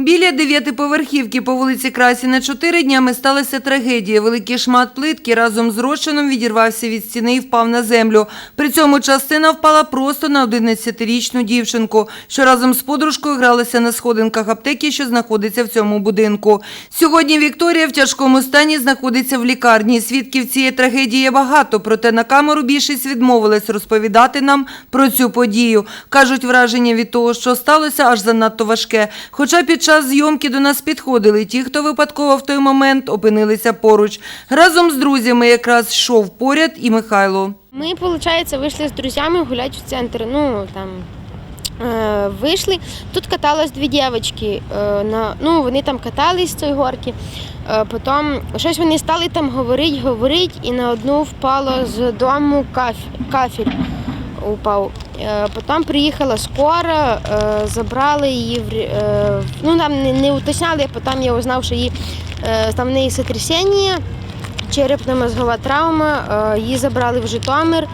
Біля дев'ятиповерхівки по вулиці Красіна 4 днями сталася трагедія. Великий шмат плитки разом з розчином відірвався від стіни і впав на землю. При цьому частина впала просто на 11-річну дівчинку, що разом з подружкою гралася на сходинках аптеки, що знаходиться в цьому будинку. Сьогодні Вікторія в тяжкому стані знаходиться в лікарні. Свідків цієї трагедії багато, проте на камеру більшість відмовилась розповідати нам про цю подію. Кажуть, враження від того, що сталося, аж занадто важке. Хоча під час зйомки до нас підходили ті, хто випадково в той момент опинилися поруч. Разом з друзями якраз йшов поряд і Михайло. Мы, получается, вышли с друзьями гулять в центр. Ну, там е, вийшли. Тут каталось дві дівчатки. Е, ну, вони там катались з цієї горки. Е, потім щось вони стали там говорити, говорити, і на одну впало з дому кафель. кафель упав. Е, Потім приїхала скора, е, забрали її е, ну там не, уточняли, потім я узнав, що її там в неї сотрясіння, черепно-мозгова травма, її забрали в Житомир.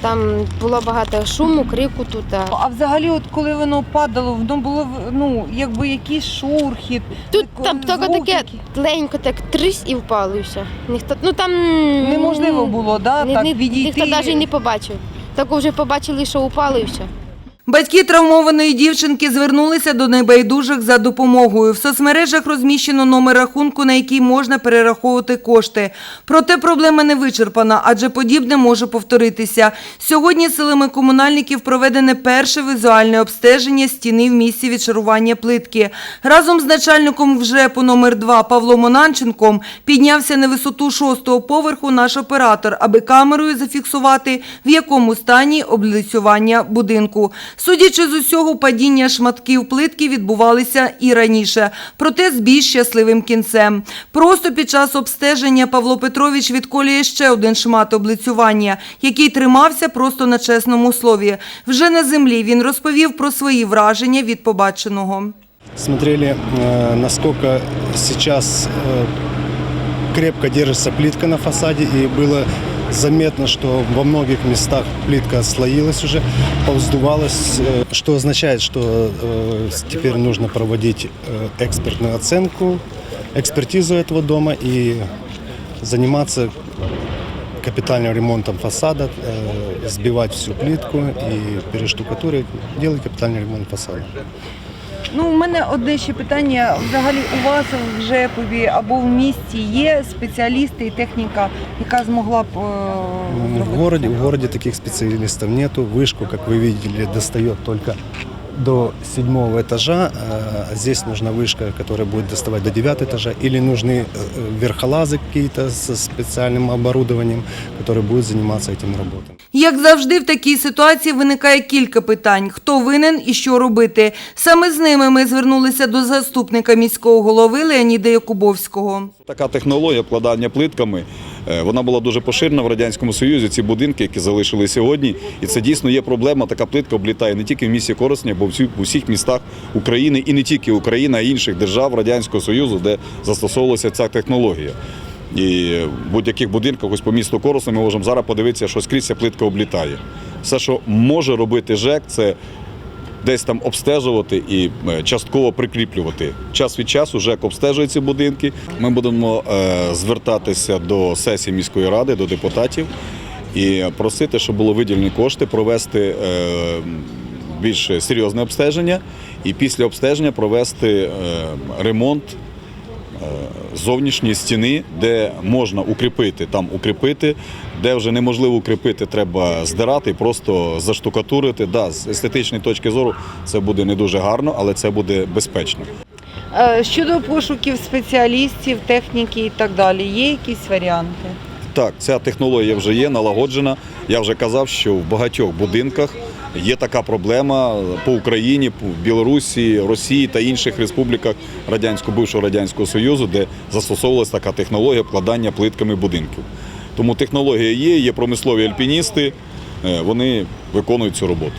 Там було багато шуму, крику тут. А взагалі, от коли воно падало, воно було ну якби якийсь шурхіт. Тут там тільки таке тленько так трись і впало і все. Ніхто, ну там Неможливо було, да, ні- так відійти. Ніхто навіть не побачив. Так вже побачили, що упали і все. Батьки травмованої дівчинки звернулися до небайдужих за допомогою. В соцмережах розміщено номер рахунку, на який можна перераховувати кошти. Проте проблема не вичерпана, адже подібне може повторитися. Сьогодні силами комунальників проведене перше візуальне обстеження стіни в місці відшарування плитки. Разом з начальником вже по номер 2 Павлом Монанченком піднявся на висоту шостого поверху наш оператор, аби камерою зафіксувати, в якому стані облицювання будинку. Судячи з усього, падіння шматків плитки відбувалися і раніше, проте з більш щасливим кінцем. Просто під час обстеження Павло Петрович відколює ще один шмат облицювання, який тримався просто на чесному слові. Вже на землі він розповів про свої враження від побаченого. Смотрели, э, насколько сейчас э, крепко держится плитка на фасаде, и было заметно, что во многих местах плитка отслоилась уже, повздувалась, э, что означает, что э, теперь нужно проводить э, экспертную оценку, экспертизу этого дома и заниматься капитальным ремонтом фасада, э, сбивать всю плитку и перештукатурить, делать капитальный ремонт фасада. Ну, у мене одне ще питання. Взагалі у вас в ЖЕПові або в місті є спеціалісти і техніка, яка змогла б е, В городі. городе, в городе таких специалистов нету. Вышку, как вы видели, достает только до седьмого этажа. А Здесь нужна вышка, которая будет доставать до девятого этажа. Или нужны э, верхолазы какие-то со специальным оборудованием, которые будут заниматься этим работой. Як завжди, в такій ситуації виникає кілька питань: хто винен і що робити. Саме з ними ми звернулися до заступника міського голови Леоніда Якубовського. Така технологія обкладання плитками, е, вона була дуже поширена в Радянському Союзі, ці будинки, які залишили сьогодні. І це дійсно є проблема. Така плитка облітає не тільки в місті Коростені, бо в усіх містах України і не тільки України, а й інших держав Радянського Союзу, де застосовувалася ця технологія. І в будь-яких будинках, ось по місту Коростені, ми можемо зараз подивитися, що скрізь ця плитка облітає. Все, що може робити ЖЕК, це десь там обстежувати і е, частково прикріплювати. Час від часу ЖЕК обстежує ці будинки. Ми будемо е, звертатися до сесії міської ради, до депутатів і просити, щоб було виділені кошти, провести е, більш серйозне обстеження і після обстеження провести ремонт зовнішньої стіни, де можна укріпити, там укріпити, де вже неможливо укріпити, треба здирати, просто заштукатурити. Да, з естетичної точки зору це буде не дуже гарно, але це буде безпечно. Е, Щодо пошуків спеціалістів, техніки і так далі, є якісь варіанти? Так, ця технологія вже є, налагоджена. Я вже казав, що в багатьох будинках є така проблема по Україні, по Білорусі, Росії та інших республіках радянського бившого радянського союзу, де застосовувалася така технологія вкладання плитками будинків. Тому технологія є, є промислові альпіністи, е, вони виконують цю роботу.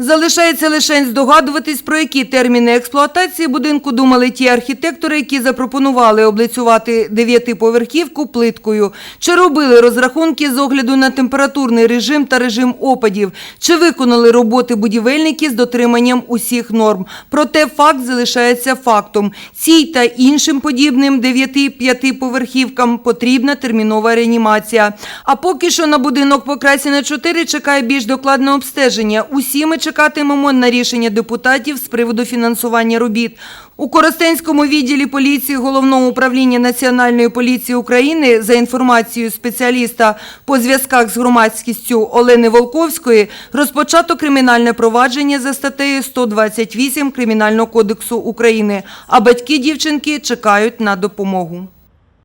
Залишається лише здогадуватись, про які терміни експлуатації будинку думали ті архітектори, які запропонували облицювати дев'ятиповерхівку плиткою. Чи робили розрахунки з огляду на температурний режим та режим опадів? Чи виконали роботи будівельники з дотриманням усіх норм? Проте факт залишається фактом. Цій та іншим подібним дев'яти-п'ятиповерхівкам потрібна термінова реанімація. А поки що на будинок по Красіна 4 чекає більш докладне обстеження. Усі ми чекатимемо на рішення депутатів з приводу фінансування робіт. У Коростенському відділі поліції Головного управління Національної поліції України за інформацією спеціаліста по зв'язках з громадськістю Олени Волковської розпочато кримінальне провадження за статтею 128 Кримінального кодексу України, а батьки дівчинки чекають на допомогу.